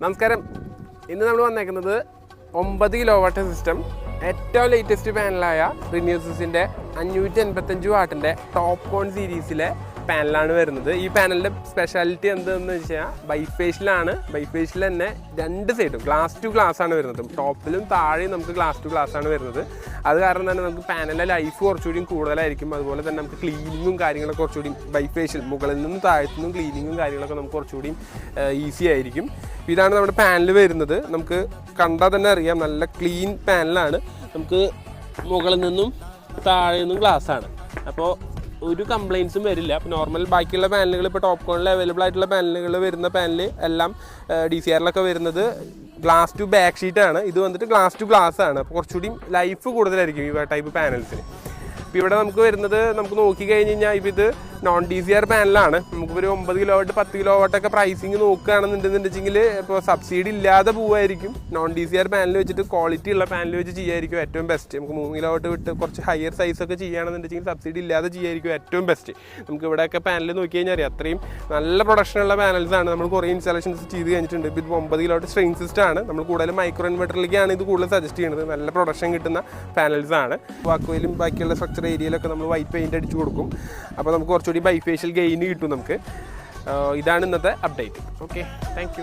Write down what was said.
നമസ്കാരം. ഇന്ന് നമ്മൾ വന്നേക്കുന്നത് ഒമ്പത് കിലോ വാട്ട് സിസ്റ്റം ഏറ്റവും ലേറ്റസ്റ്റ് പാനലായ റിന്യൂസിന്റെ അഞ്ഞൂറ്റി എൺപത്തഞ്ച് വാട്ടിന്റെ ടോപ്പ് കോൺ സീരീസിലെ പാനലാണ് വരുന്നത്. ഈ പാനലിന്റെ സ്പെഷ്യാലിറ്റി എന്തെന്ന് വെച്ചാൽ ബൈഫേഷ്യലാണ് ബൈഫേഷ്യൽ തന്നെ രണ്ട് സൈഡും ഗ്ലാസ് ടു ഗ്ലാസ് ആണ് വരുന്നത്. ടോപ്പിലും താഴെയും നമുക്ക് ഗ്ലാസ് ടു ഗ്ലാസ് ആണ് വരുന്നത്. അത് കാരണം തന്നെ നമുക്ക് പാനലിലെ ലൈഫ് കുറച്ചുകൂടി കൂടുതലായിരിക്കും. അതുപോലെ തന്നെ നമുക്ക് ക്ലീനിങ്ങും കാര്യങ്ങളൊക്കെ കുറച്ചുകൂടി ബൈഫേഷ്യൽ മുകളിൽ നിന്നും താഴത്തു നിന്നും ക്ലീനിങ്ങും കാര്യങ്ങളൊക്കെ നമുക്ക് കുറച്ചുകൂടി ഈസി ആയിരിക്കും. ഇതാണ് നമ്മുടെ പാനൽ വരുന്നത്. നമുക്ക് കണ്ടാൽ തന്നെ അറിയാം നല്ല ക്ലീൻ പാനലാണ്. നമുക്ക് മുകളിൽ നിന്നും താഴെ നിന്നും ഗ്ലാസ് ആണ്. അപ്പോൾ ഒരു കംപ്ലയിൻസും വരില്ല. അപ്പോൾ നോർമൽ ബാക്കിയുള്ള പാനലുകൾ ഇപ്പോൾ ടോപ്പ് കോണിൽ അവൈലബിൾ ആയിട്ടുള്ള പാനലുകൾ വരുന്ന പാനൽ എല്ലാം ഡി സി ആറിലൊക്കെ വരുന്നത് ഗ്ലാസ് ടു ബാക്ക് ഷീറ്റ് ആണ്. ഇത് വന്നിട്ട് ഗ്ലാസ് ടു ഗ്ലാസ് ആണ്. അപ്പോൾ കുറച്ചുകൂടി ലൈഫ് കൂടുതലായിരിക്കും ഈ ടൈപ്പ് പാനൽസിന് ഇപ്പോൾ ഇവിടെ നമുക്ക് വരുന്നത് നമുക്ക് നോക്കി കഴിഞ്ഞ് കഴിഞ്ഞാൽ ഇപ്പോൾ ഇത് നോൺ ഡി സി ആർ പാനലാണ് നമുക്കൊരു ഒമ്പത് കിലോ വാട്ട് പത്ത് കിലോ വാട്ടൊക്കെ പ്രൈസിങ് നോക്കുകയാണെന്നുണ്ടെന്നുണ്ടെങ്കിൽ ഇപ്പോൾ സബ്സിഡി ഇല്ലാതെ പോവായിരിക്കും. Non D C R panel വെച്ചിട്ട് ക്വാളിറ്റി ഉള്ള പാനൽ വെച്ച് ചെയ്യായിരിക്കും ഏറ്റവും ബെസ്റ്റ് നമുക്ക് മൂന്ന് കിലോ വാട്ട് വിട്ട് കുറച്ച് ഹയർ സൈസൊക്കെ ചെയ്യുകയാണെന്നുണ്ടെങ്കിൽ സബ്സിഡി ഇല്ലാതെ ചെയ്യായിരിക്കും ഏറ്റവും ബെസ്റ്റ് നമുക്ക് ഇവിടെയൊക്കെ പാനൽ നോക്കി കഴിഞ്ഞാൽ അറിയാം അത്രയും നല്ല പ്രൊഡക്ഷനുള്ള പാനൽസാണ് നമ്മൾ കുറേ ഇൻസ്റ്റാളേഷൻസ് ചെയ്ത് കഴിഞ്ഞിട്ടുണ്ട്. ഇപ്പോൾ ഇത് ഒമ്പത് കിലോ വാട്ട് സ്ട്രെയിൻ സിസ്റ്റം ആണ്. നമ്മൾ കൂടുതലും മൈക്രോ ഇൻവെർട്ടറിലേക്കാണ് ഇത് കൂടുതൽ സജസ്റ്റ് ചെയ്യുന്നത്. നല്ല പ്രൊഡക്ഷൻ കിട്ടുന്ന പാനൽസാണ് വാക്കുവയിലും ബാക്കിയുള്ള സ്ട്രക്ചർ ഏരിയയിലൊക്കെ നമ്മൾ വൈറ്റ് പെയിന്റ് അടിച്ചു കൊടുക്കും. അപ്പോൾ നമുക്ക് കുറച്ചുകൂടി ബൈഫേഷ്യൽ ഗെയിൻ കിട്ടും നമുക്ക്. ഇതാണ് ഇന്നത്തെ അപ്ഡേറ്റ് ഓക്കെ താങ്ക്